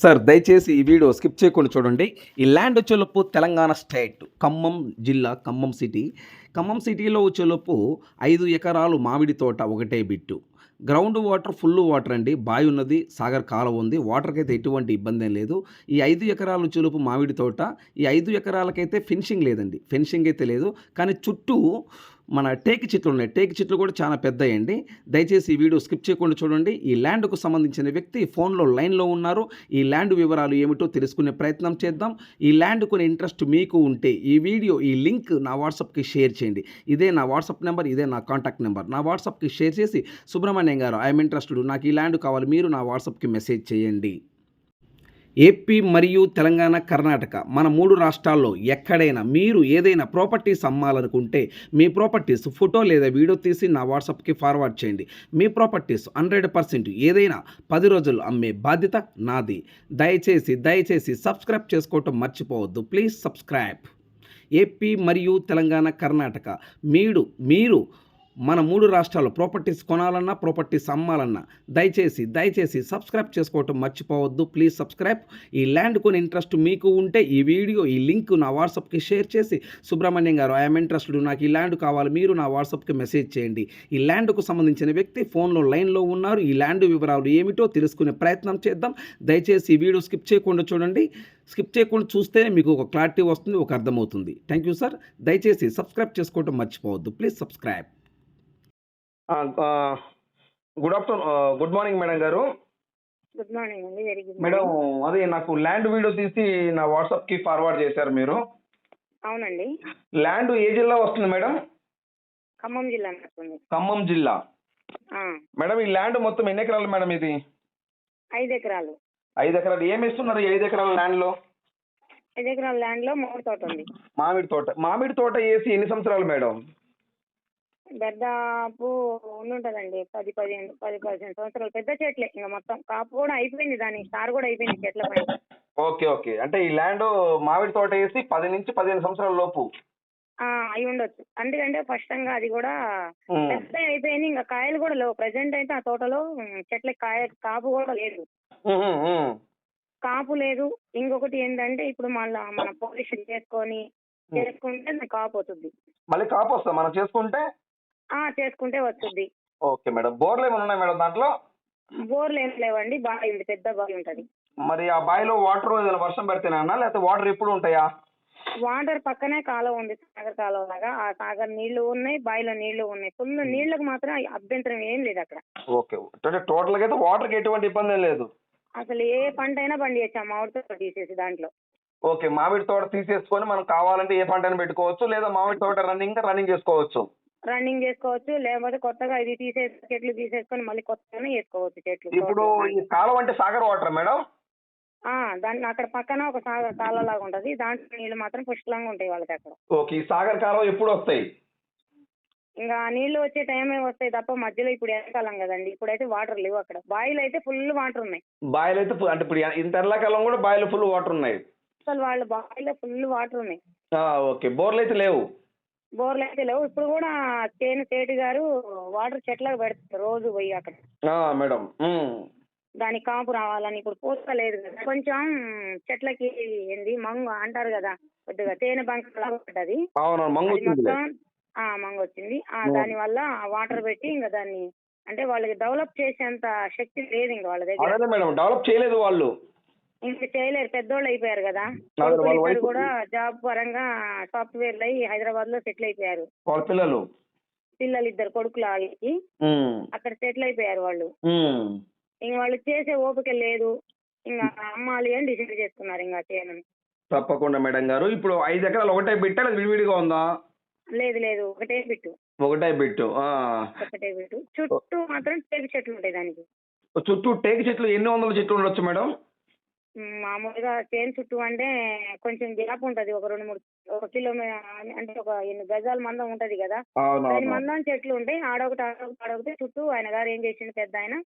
Sir దయచేసి ఈ video skip చేయకుండా చూడండి. ఈ ల్యాండ్ వచ్చేలోపు తెలంగాణ స్టేట్ ఖమ్మం జిల్లా ఖమ్మం సిటీ. ఖమ్మం సిటీలో వచ్చేలోపు ఐదు ఎకరాలు మామిడి తోట ఒకటే bit. Ground water full water అండి. బావి ఉన్నది సాగర్ కాలువ ఉంది. వాటర్కి అయితే ఎటువంటి ఇబ్బంది లేదు. ఈ ఐదు ఎకరాలు వచ్చేలోపు మామిడి తోట. ఈ ఐదు ఎకరాలకైతే ఫెన్సింగ్ లేదండి. ఫెన్సింగ్ అయితే లేదు. కానీ చుట్టూ మన టేక్ చెట్లు ఉన్నాయి. టేక్ చెట్లు కూడా చాలా పెద్దయండి. దయచేసి ఈ వీడియో స్కిప్ చేయకుండా చూడండి. ఈ ల్యాండ్కు సంబంధించిన వ్యక్తి ఫోన్లో లైన్లో ఉన్నారు. ఈ ల్యాండ్ వివరాలు ఏమిటో తెలుసుకునే ప్రయత్నం చేద్దాం. ఈ ల్యాండ్ కొన్ని ఇంట్రెస్ట్ మీకు ఉంటే ఈ వీడియో ఈ లింక్ నా వాట్సాప్కి షేర్ చేయండి. ఇదే నా వాట్సాప్ నెంబర్ ఇదే నా కాంటాక్ట్ నెంబర్. నా వాట్సాప్కి షేర్ చేసి సుబ్రహ్మణ్యం గారు ఐఎమ్ ఇంట్రెస్టెడ్. నాకు ఈ ల్యాండ్ కావాలి. మీరు నా వాట్సాప్కి మెసేజ్ చేయండి. ఏపీ మరియు తెలంగాణ కర్ణాటక మన మూడు రాష్ట్రాల్లో ఎక్కడైనా మీరు ఏదైనా ప్రాపర్టీస్ అమ్మాలనుకుంటే మీ ప్రాపర్టీస్ ఫోటో లేదా వీడియో తీసి నా వాట్సాప్కి ఫార్వర్డ్ చేయండి. మీ ప్రాపర్టీస్ హండ్రెడ్ పర్సెంట్ ఏదైనా పది రోజులు అమ్మే బాధ్యత నాది. దయచేసి దయచేసి సబ్స్క్రైబ్ చేసుకోవటం మర్చిపోవద్దు. ప్లీజ్ సబ్స్క్రైబ్ ఏపీ మరియు తెలంగాణ కర్ణాటక. మీరు మీరు మన మూడు రాష్ట్రాలు ప్రాపర్టీస్ కొనాలన్నా ప్రాపర్టీస్ అమ్మాలన్నా దయచేసి దయచేసి సబ్స్క్రైబ్ చేసుకోవటం మర్చిపోవద్దు. Please subscribe. ఈ ల్యాండ్ కొని ఇంట్రెస్ట్ మీకు ఉంటే ఈ వీడియో ఈ లింక్ నా వాట్సాప్కి షేర్ చేసి సుబ్రహ్మణ్యం గారు ఐఎమ్ ఇంట్రెస్టెడ్. నాకు ఈ ల్యాండ్ కావాలి. మీరు నా వాట్సాప్కి మెసేజ్ చేయండి. ఈ ల్యాండ్కు సంబంధించిన వ్యక్తి ఫోన్లో లైన్లో ఉన్నారు. ఈ ల్యాండ్ వివరాలు ఏమిటో తెలుసుకునే ప్రయత్నం చేద్దాం. దయచేసి ఈ వీడియో స్కిప్ చేయకుండా చూడండి. స్కిప్ చేయకుండా చూస్తేనే మీకు ఒక క్లారిటీ వస్తుంది ఒక అర్థమవుతుంది. Thank you sir. దయచేసి సబ్స్క్రైబ్ చేసుకోవటం మర్చిపోవద్దు. Please subscribe. Good afternoon good morning madam గారు. గుడ్ మార్నింగ్ అండి వెరీ గుడ్ మేడం అదే నాకు ల్యాండ్ వీడియో తీసి నా వాట్సాప్కి ఫార్వర్డ్ చేశారు మీరు. అవునండి. ల్యాండ్ ఏ జిల్లా వస్తుంది మేడం? ఖమ్మం జిల్లా వస్తుంది ఖమ్మం జిల్లా. మేడం ఈ ల్యాండ్ మొత్తం ఎన్ని ఎకరాలు మేడం ఇది? ఐదు ఎకరాలు. ఐదు ఎకరాలు. ఏమి ఇస్తున్నారు ఐదు ఎకరాల ల్యాండ్లో ఐదు ఎకరాల ల్యాండ్లో మూడు తోట ఉంది మామిడి తోట. మామిడి తోట వేసి ఎన్ని సంవత్సరాలు మేడం? దాదాపు ఉండుంటదండి. పది పదిహేను పది పదిహేను సంవత్సరాలు. పెద్ద చెట్లే ఇంకా మొత్తం. కాపు కూడా అయిపోయింది దాని. సార్ కూడా అయిపోయింది చెట్ల పైన. Okay okay. అంటే ఈ ల్యాండ్ మామిడి తోట వేసి పది నుంచి పదిహేను సంవత్సరాల లోపు. ఆ, అయి ఉండొచ్చు. అందుకంటే స్పష్టంగా అది కూడా. పెద్ద అయిపోయింది. ఇంకా కాయలు కూడా లేవు. ప్రజెంట్ అయితే ఆ తోటలో ఉమ్, చెట్లకి కాయ కాపు కూడా లేదు. కాపు లేదు. ఇంకొకటి ఏంటంటే ఇప్పుడు మళ్ళా మన పొజిషన్ చేసుకొని చేసుకుంటే కాపు అవుతుంది మళ్ళీ కాపు వస్తా మనం చేసుకుంటే చేసుకుంటే వస్తుంది. Okay madam. బోర్లు ఏమైనా ఉన్నాయి మేడం దాంట్లో? బోర్లు ఏం లేవండి. బావి ఉంది పెద్ద బావి ఉంటది. మరి ఆ బావిలో వాటర్ ఏదైనా వర్షం పెడితేనా లేకపోతే వాటర్ ఎప్పుడు ఉంటాయా? వాటర్ పక్కనే కాలువ ఉంది సాగర్ కాలువ లాగా. ఆ సాగర్ నీళ్ళు ఉన్నాయి బావిలో నీళ్ళు ఉన్నాయి. ఫుల్ నీళ్ళకు మాత్రం అభ్యంతరం ఏం లేదు అక్కడ. ఓకే. అంటే టోటల్గా అయితే వాటర్కి ఎటువంటి ఇబ్బంది లేదు. అసలు ఏ పంట అయినా పండియచ్చు ఆ మామిడి తోట తీసేసి దాంట్లో. ఓకే. మామిడి తోట తీసేసుకొని మనం కావాలంటే ఏ పంటని పెట్టుకోవచ్చు లేదా మామిడి తోట రన్నింగ్ రన్నింగ్ చేసుకోవచ్చు. రన్నింగ్ చేసుకోవచ్చు లేకపోతే కొత్తగా ఇది తీసేసి చెట్లు తీసేసుకొని మళ్ళీ కొత్తగానే వేసుకోవచ్చు చెట్లు. ఇప్పుడు. ఈ కాలం అంటే సాగర్ వాటర్ మేడం? ఆ దాన్ని అక్కడ పక్కన ఒక సాగర్ కాలువ లాగా ఉంటది. దాంట్లో నీళ్ళు మాత్రం పుష్కలంగా ఉంటాయి వాళ్ళకి అక్కడ. ఓకే ఈ సాగర్ కాలం ఎప్పుడు వస్తాయి? ఇంకా నీళ్ళు వచ్చే టైమే వస్తాయి తప్ప మధ్యలో ఇప్పుడు ఎండాకాలం కదండి. ఇప్పుడైతే వాటర్ లేవు అక్కడ. బావిలో అయితే ఫుల్ వాటర్ ఉన్నాయి. బాయిలు అయితే అంటే ఇప్పుడు ఇంత ఎండాకాలం కూడా బాయిలు ఫుల్ వాటర్ ఉన్నాయి. అసలు వాళ్ళ బావిలో ఫుల్ వాటర్ ఉన్నాయి. ఓకే బోర్లు అయితే లేవు. బోర్లు అయితే లేవు. ఇప్పుడు కూడా చేను సేటు గారు వాటర్ చెట్లకు పెడతారు రోజు పోయి అక్కడ. మేడం. దానికి కాపు రావాలని ఇప్పుడు పూత లేదు కదా. కొంచెం చెట్లకి ఏంది మంగు అంటారు కదా కొద్దిగా తేనె బంక లాగా పడ్డది ఆ మంగ వచ్చింది ఆ. దాని వల్ల వాటర్ పెట్టి ఇంకా దాన్ని అంటే వాళ్ళకి డెవలప్ చేసేంత శక్తి లేదు ఇంకా వాళ్ళ దగ్గర. మేడం డెవలప్ చేయలేదు వాళ్ళు. ఇంకా చేయలేరు పెద్దోళ్ళు అయిపోయారు కదా. ఇద్దరు కూడా జాబ్ పరంగా సాఫ్ట్వేర్ అయి హైదరాబాద్లో సెటిల్ అయిపోయారు. వాళ్ళ పిల్లలు? పిల్లలు ఇద్దరు కొడుకులు వాళ్ళకి. అక్కడ సెటిల్ అయిపోయారు వాళ్ళు. ఇంక వాళ్ళు చేసే ఓపిక లేదు. ఇంకా అమ్మాలి అని డిసైడ్ చేసుకున్నారు ఇంకా చేయను తప్పకుండా మేడం గారు. ఇప్పుడు ఐదు ఎకరాలు ఒకటే బిట్టా విడివిడిగా ఉందా? లేదు లేదు. ఒకటే బిట్టు ఒకటే బిట్టు. ఒకటే బిట్టు చుట్టూ మాత్రం టేకు చెట్లు ఉంటాయి దానికి. చుట్టూ టేకు చెట్లు ఎన్ని వందల చెట్లు ఉండొచ్చు మేడం? మామూలుగా చేను చుట్టూ అంటే కొంచెం గ్యాప్ ఉంటది. ఒక రెండు మూడు ఒక కిలోమీటర్ అంటే ఒక ఎన్ని గజాల మందం ఉంటది కదా? దాని మందం చెట్లు ఉంటాయి ఆడొకటి ఆడొకటి ఆడొకటి చుట్టూ ఆయన గారు ఏం చేసిండు పెద్ద ఆయన?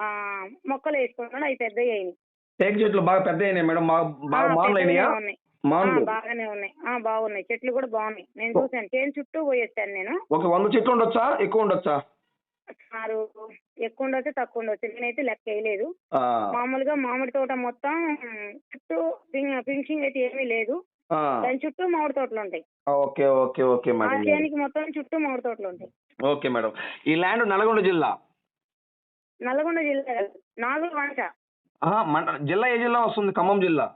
ఆ మొక్కలు వేసుకున్నాడు అవి పెద్దవి అయినాయి. టేకు చెట్లు బాగా పెద్ద అయినాయి మేడం? బాగానే ఉన్నాయి. ఆ బాగున్నాయి. చెట్లు కూడా బాగున్నాయి. నేను చూసాను చేను చుట్టూ పోయేస్తాను నేను. ఒక వంద చెట్లు ఉండొచ్చా? ఎక్కువ ఉండొచ్చా? ఆరు ఎక్కువ ఉండొచ్చు తక్కువ ఉండొచ్చు నేనైతే లెక్క వేయలేదు. మామూలుగా మామిడి తోట మొత్తం చుట్టూ ఫినిషింగ్ అయితే ఏమీ లేదు. దాని చుట్టూ మామిడి తోటలు ఉంటాయి. Okay okay okay madam. మొత్తం చుట్టూ మామిడి తోటలు ఉంటాయి. Okay madam. ఈ ల్యాండ్ నల్గొండ జిల్లా? నల్గొండ జిల్లా నాగుల వంట జిల్లా ఏ జిల్లా వస్తుంది? ఖమ్మం జిల్లా?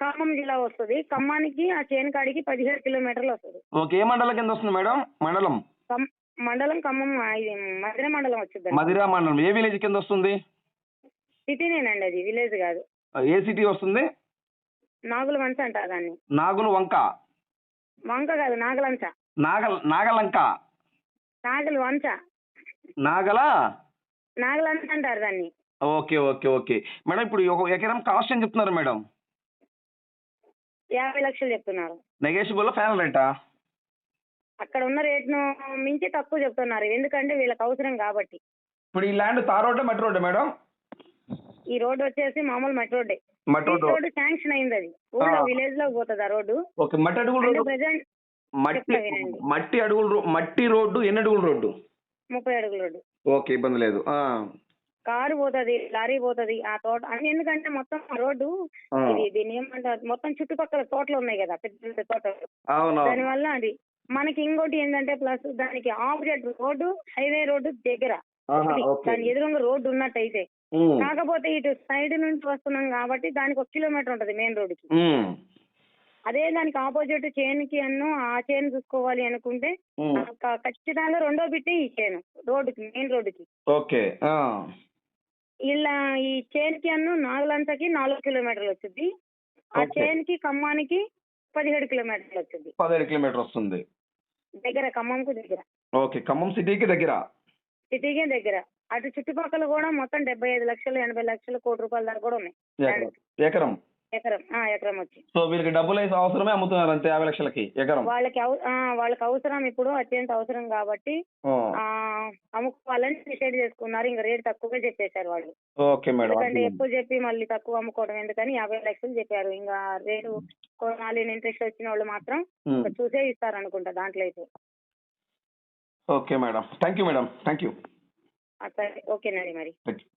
ఖమ్మం జిల్లా వస్తుంది. ఖమ్మానికి ఆ చేను కాడికి పదిహేడు కిలోమీటర్లు వస్తుంది. ఓకే ఏ మండలం కింద వస్తుంది మేడం? మండలం? మండలం ఖమ్మం ఇది మధుర మండలం వచ్చింది మదిరా మండలం. ఏ విలేజ్ కింద వస్తుంది? సిటీనేనండి అది విలేజ్ కాదు. ఏ సిటీ వస్తుంది? నాగుల వంచ అంటారు దాన్ని. నాగులు వంక. వంక కాదు నాగలంచ. నాగల్ నాగలంక. నాగలు వంచ నాగల? నాగలంచ అంటారు దాన్ని. Okay okay okay. మేడం ఇప్పుడు ఒక ఎకరం కాస్ట్ అని చెప్తున్నారు మేడం? యాభై లక్షలు చెప్తున్నారు. నెగేషియబుల్ ఫైనల్ రేటా? అక్కడ ఉన్న రేట్ను మించి తక్కువ చెప్తున్నారు. ఎందుకంటే వీళ్ళకి అవసరం కాబట్టి. ఇప్పుడు ఈ ల్యాండ్ తార్ రోడ్డా మట్టి రోడ్డా మేడం? ఈ రోడ్డు వచ్చేసి మామూలు మట్టి రోడ్డే. మట్టి రోడ్డు. రోడ్డు శాంక్షన్ అయింది అది. ఊళ్ళో. విలేజ్లో పోతుంది ఆ రోడ్డు. ఓకే మట్టి అడుగుల రోడ్డు. ప్రజెంట్ మట్టి. మట్టి అడుగుల మట్టి రోడ్డు ఎన్ని అడుగుల రోడ్డు? ముప్పై అడుగుల రోడ్డు. ఓకే ఇబ్బంది లేదు. ఆ, కారు పోతుంది లారీ పోతుంది ఆ తోట అని ఎందుకంటే మొత్తం ఆ రోడ్డు ఆ. ఇది దీన్ని ఏమంటారు? మొత్తం చుట్టుపక్కల తోటలు ఉన్నాయి కదా పెద్ద పెద్ద తోటలు. దానివల్ల అది మనకి ఇంకోటి ఏంటంటే ప్లస్ దానికి ఆపోజిట్ రోడ్డు హైవే రోడ్డు దగ్గర. దాని ఎదురుగా రోడ్డు ఉన్నట్టయితే. ఉమ్, కాకపోతే ఇటు సైడ్ నుంచి వస్తున్నాం కాబట్టి దానికి ఒక కిలోమీటర్ ఉంటది మెయిన్ రోడ్డుకి. అదే దానికి ఆపోజిట్ చైన్కి అన్ను ఆ చైన్ చూసుకోవాలి అనుకుంటే క- ఖచ్చితంగా రెండో బిట్టే ఈ చైన్ రోడ్డుకి మెయిన్ రోడ్డుకి. ఓకే. ఇలా ఈ చైన్కి అన్ను నాలుగంతకి నాలుగు కిలోమీటర్లు వచ్చింది ఆ. చైన్కి ఖమ్మానికి పదిహేడు కిలోమీటర్లు వచ్చింది పదిహేడు కిలోమీటర్ వస్తుంది. దగ్గర ఖమ్మంకు దగ్గర. ఓకే ఖమ్మం సిటీకి దగ్గర. సిటీకే దగ్గర. అటు చుట్టుపక్కల కూడా మొత్తం డెబ్బై ఐదు లక్షలు ఎనభై లక్షలు కోటి రూపాయల దాకా కూడా ఉన్నాయి. ఎకరం. ఎకరం. ఎకరం ఆ ఎకరం వచ్చి. సో వీళ్ళకి డబ్బులు అయితే అవసరమే అమ్ముతున్నారు అంతే యాభై లక్షలకి ఎకరం. వాళ్ళకి అవ- ఆ, వాళ్ళకి అవసరం ఇప్పుడు అత్యంత అవసరం కాబట్టి ఆ అమ్ముకోవాలని డిసైడ్ చేసుకున్నారు. ఇంకా రేట్ తక్కువగా చెప్పేశారు వాళ్ళు. ఓకే మేడం ఎందుకంటే అర్థమైంది. ఎక్కువ చెప్పి మళ్ళీ తక్కువ అమ్ముకోవడం ఎందుకని యాభై లక్షలు చెప్పారు. ఇంకా రేటు కొనాలి ఇంట్రెస్ట్ వచ్చిన వాళ్ళు మాత్రం ఉమ్, ఇంకా చూసే ఇస్తారు అనుకుంటా దాంట్లో అయితే. Okay madam. Thank you madam thank you ఓకేనండి మరి. Thank you